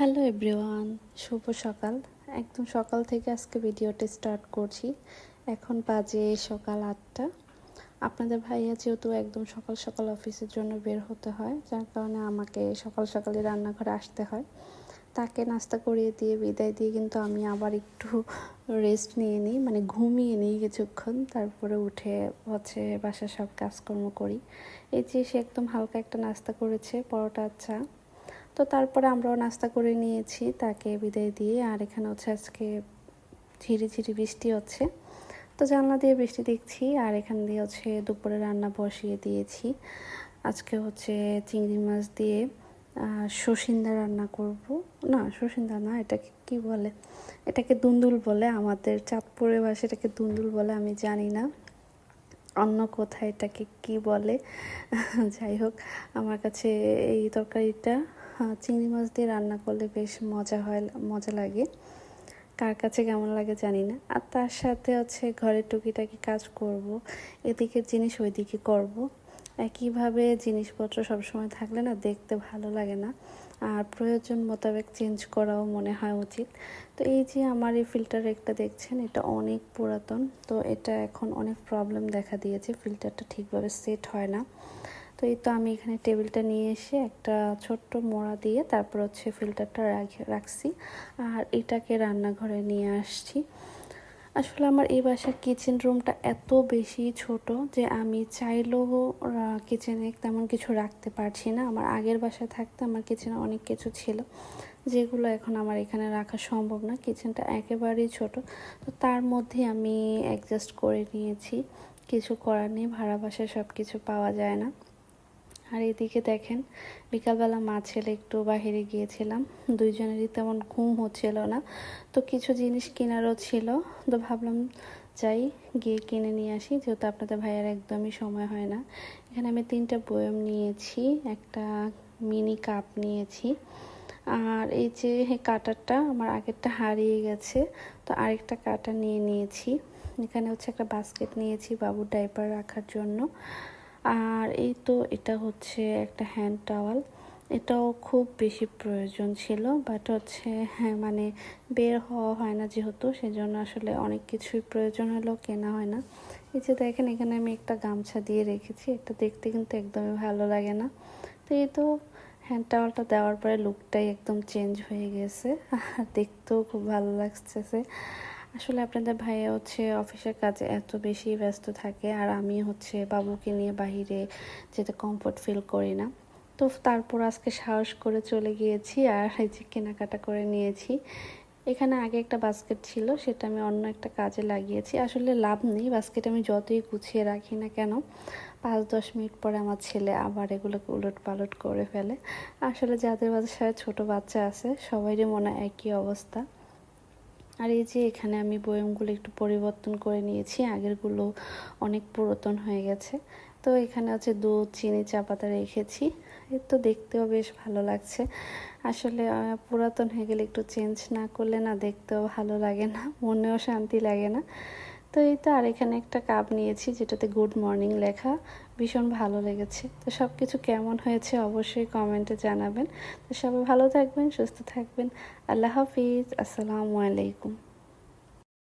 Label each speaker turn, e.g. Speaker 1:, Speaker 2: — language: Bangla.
Speaker 1: হ্যালো এভরিওয়ান শুভ সকাল। একদম সকাল থেকে আজকে ভিডিওটি স্টার্ট করছি। এখন বাজে সকাল আটটা। আপনাদের ভাইয়া যেহেতু একদম সকাল সকাল অফিসের জন্য বের হতে হয়, যার কারণে আমাকে সকাল সকালে রান্নাঘরে আসতে হয়। তাকে নাস্তা করিয়ে দিয়ে, বিদায় দিয়ে কিন্তু আমি আবার একটু রেস্ট নিয়ে নিই মানে ঘুমিয়ে নিই কিছুক্ষণ। তারপরে উঠে হচ্ছে বাসার সব কাজকর্ম করি। এই যে সে একদম হালকা একটা নাস্তা করেছে, পরোটা, চা। তো তারপরে আমরাও নাস্তা করে নিয়েছি, তাকে বিদায় দিয়ে। আর এখানে হচ্ছে আজকে ঝিরি ঝিরি বৃষ্টি হচ্ছে। তো জানলা দিয়ে বৃষ্টি দেখছি, আর এখান দিয়ে হচ্ছে দুপুরে রান্না বসিয়ে দিয়েছি। আজকে হচ্ছে চিংড়ি মাছ দিয়ে শসিন্দা রান্না করব। না শসিন্দা না, এটাকে কি বলে? এটাকে দুন্দুল বলে, আমাদের চাঁদপুরে ভাষা এটাকে দুন্দুল বলে, আমি জানি না। অন্য কোথায় এটাকে কি বলে? যাই হোক, আমার কাছে এই তরকারিটা চিংড়ি মাছ দিয়ে রান্না করলে বেশ মজা হয়, মজা লাগে। কার কাছে কেমন লাগে জানি না। আর তার সাথে হচ্ছে ঘরের টুকিটাকি কাজ করব, এদিকের জিনিস ওইদিকে করব। একইভাবে জিনিসপত্র সবসময় থাকলে না দেখতে ভালো লাগে না। আর প্রয়োজন মোতাবেক চেঞ্জ করাও মনে হয় উচিত। তো এই যে আমার এই ফিল্টার একটা দেখছেন, এটা অনেক পুরাতন। তো এটা এখন অনেক প্রবলেম দেখা দিয়েছে। ফিল্টারটা ঠিকভাবে সেট হয় না। তো এই তো আমি এখানে টেবিলটা নিয়ে এসে একটা ছোট্ট মোড়া দিয়ে তারপর হচ্ছে ফিল্টারটা রাখছি। আর এটাকে রান্নাঘরে নিয়ে আসছি। আসলে আমার এই বাসার কিচেন রুমটা এত বেশি ছোট যে আমি চাইলেও কিচেনে তেমন কিছু রাখতে পারছি না। আমার আগের বাসায় থাকতে আমার কিচেনে অনেক কিছু ছিল, যেগুলো এখন আমার এখানে রাখা সম্ভব না। কিচেনটা একেবারেই ছোট। তো তার মধ্যে আমি অ্যাডজাস্ট করে নিয়েছি। কিছু করার নেই, ভাড়া বাসায় সব কিছু পাওয়া যায় না। আর এদিকে দেখেন, বিকালবেলা মা ছেলে একটু বাহিরে গিয়েছিলাম। দুইজনেরই তেমন ঘুম হচ্ছিল না। তো কিছু জিনিস কেনারও ছিল। তো ভাবলাম যাই, গিয়ে কিনে নিয়ে আসি। যেহেতু আপনাদের ভাইয়ের একদমই সময় হয় না। এখানে আমি তিনটা বয়ম নিয়েছি, একটা মিনি কাপ নিয়েছি। আর এই যে কাটারটা আমার আগেরটা হারিয়ে গেছে, তো আরেকটা কাটা নিয়ে নিয়েছি। এখানে হচ্ছে একটা বাস্কেট নিয়েছি বাবুর ডাইপার রাখার জন্য। আর এই তো এটা হচ্ছে একটা হ্যান্ড টাওয়াল এটাও খুব বেশি প্রয়োজন ছিল বাট হচ্ছে হ্যাঁ মানে বের হওয়া হয় না যেহেতু, সেজন্য আসলে অনেক কিছুই প্রয়োজন হলেও কেনা হয় না। এই যে দেখেন, এখানে আমি একটা গামছা দিয়ে রেখেছি, এটা দেখতে কিন্তু একদমই ভালো লাগে না। তো এই তো হ্যান্ড টাওয়ালটা দেওয়ার পরে লুকটাই একদম চেঞ্জ হয়ে গেছে। আর দেখতেও খুব ভালো লাগছে। আসলে আপনাদের ভাইয়া হচ্ছে অফিসের কাজে এত বেশি ব্যস্ত থাকে আর আমি হচ্ছে বাবুকে নিয়ে বাহিরে যেতে কমফোর্ট ফিল করি না। তো তারপর আজকে সাহস করে চলে গিয়েছি আর এই যে কেনাকাটা করে নিয়েছি। এখানে আগে একটা বাস্কেট ছিল, সেটা আমি অন্য একটা কাজে লাগিয়েছি। আসলে লাভ নেই বাস্কেট আমি যতই গুছিয়ে রাখি না কেন, পাঁচ দশ মিনিট পরে আমার ছেলে আবার এগুলোকে উলট পালট করে ফেলে। আসলে যাদের বাসায় ছোট বাচ্চা আছে, সবাইরই মনে একই অবস্থা। আর এই যে এখানে আমি বয়ামগুলো একটু পরিবর্তন করে নিয়েছি, আগেরগুলো অনেক পুরাতন হয়ে গেছে। তো এখানে আছে দুধ, চিনি, চা পাতা রেখেছি। এর তো দেখতেও বেশ ভালো লাগছে। আসলে পুরাতন হয়ে গেলে একটু চেঞ্জ না করলে না দেখতেও ভালো লাগে না, মনেও শান্তি লাগে না। তো এই তো আর এখানে একটা কাপ নিয়েছি যেটাতে গুড মর্নিং লেখা। ভীষণ ভালো লেগেছে। তো সব কিছু কেমন হয়েছে অবশ্যই কমেন্টে জানাবেন। তো সবাই ভালো থাকবেন, সুস্থ থাকবেন। আল্লাহ হাফিজ। আসসালামু আলাইকুম।